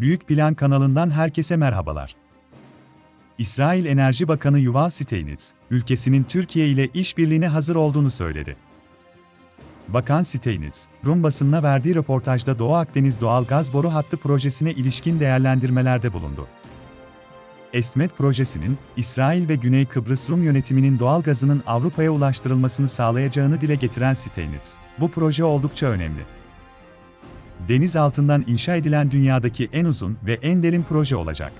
Büyük Plan kanalından herkese merhabalar. İsrail Enerji Bakanı Yuval Steinitz, ülkesinin Türkiye ile işbirliğine hazır olduğunu söyledi. Bakan Steinitz, Rum basınına verdiği röportajda Doğu Akdeniz Doğal Gaz Boru Hattı projesine ilişkin değerlendirmelerde bulundu. Esmet projesinin, İsrail ve Güney Kıbrıs Rum yönetiminin doğal gazının Avrupa'ya ulaştırılmasını sağlayacağını dile getiren Steinitz, bu proje oldukça önemli. Deniz altından inşa edilen dünyadaki en uzun ve en derin proje olacak.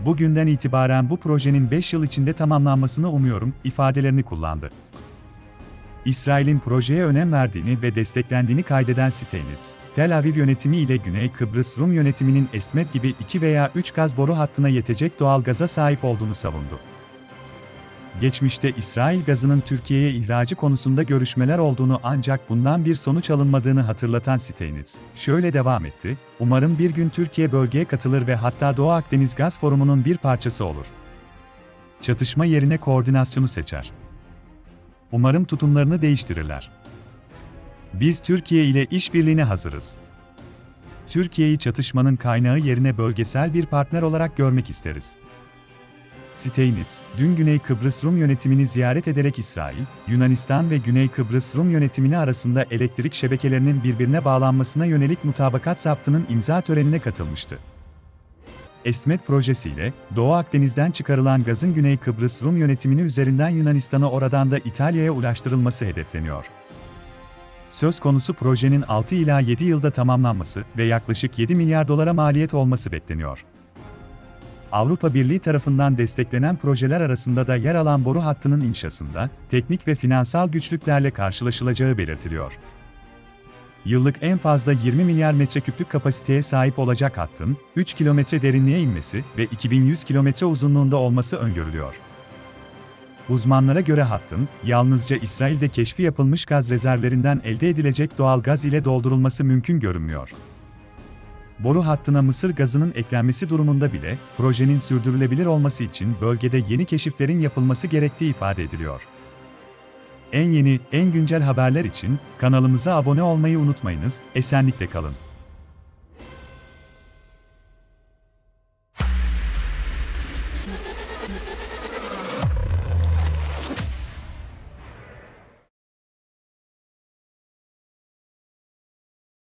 Bugünden itibaren bu projenin 5 yıl içinde tamamlanmasını umuyorum ifadelerini kullandı. İsrail'in projeye önem verdiğini ve desteklendiğini kaydeden Steinitz, Tel Aviv yönetimi ile Güney Kıbrıs Rum yönetiminin Esmet gibi 2 veya 3 gaz boru hattına yetecek doğal gaza sahip olduğunu savundu. Geçmişte İsrail gazının Türkiye'ye ihracı konusunda görüşmeler olduğunu ancak bundan bir sonuç alınmadığını hatırlatan Steinitz, şöyle devam etti, umarım bir gün Türkiye bölgeye katılır ve hatta Doğu Akdeniz Gaz Forumu'nun bir parçası olur. Çatışma yerine koordinasyonu seçer. Umarım tutumlarını değiştirirler. Biz Türkiye ile işbirliğine hazırız. Türkiye'yi çatışmanın kaynağı yerine bölgesel bir partner olarak görmek isteriz. Steinitz, dün Güney Kıbrıs Rum yönetimini ziyaret ederek İsrail, Yunanistan ve Güney Kıbrıs Rum yönetimini arasında elektrik şebekelerinin birbirine bağlanmasına yönelik mutabakat zaptının imza törenine katılmıştı. Esmet projesiyle, Doğu Akdeniz'den çıkarılan gazın Güney Kıbrıs Rum yönetimini üzerinden Yunanistan'a oradan da İtalya'ya ulaştırılması hedefleniyor. Söz konusu projenin 6 ila 7 yılda tamamlanması ve yaklaşık 7 milyar dolara maliyet olması bekleniyor. Avrupa Birliği tarafından desteklenen projeler arasında da yer alan boru hattının inşasında teknik ve finansal güçlüklerle karşılaşılacağı belirtiliyor. Yıllık en fazla 20 milyar metreküplük kapasiteye sahip olacak hattın 3 kilometre derinliğe inmesi ve 2100 kilometre uzunluğunda olması öngörülüyor. Uzmanlara göre hattın, yalnızca İsrail'de keşfi yapılmış gaz rezervlerinden elde edilecek doğal gaz ile doldurulması mümkün görünmüyor. Boru hattına Mısır gazının eklenmesi durumunda bile, projenin sürdürülebilir olması için bölgede yeni keşiflerin yapılması gerektiği ifade ediliyor. En yeni, en güncel haberler için kanalımıza abone olmayı unutmayınız, esenlikle kalın.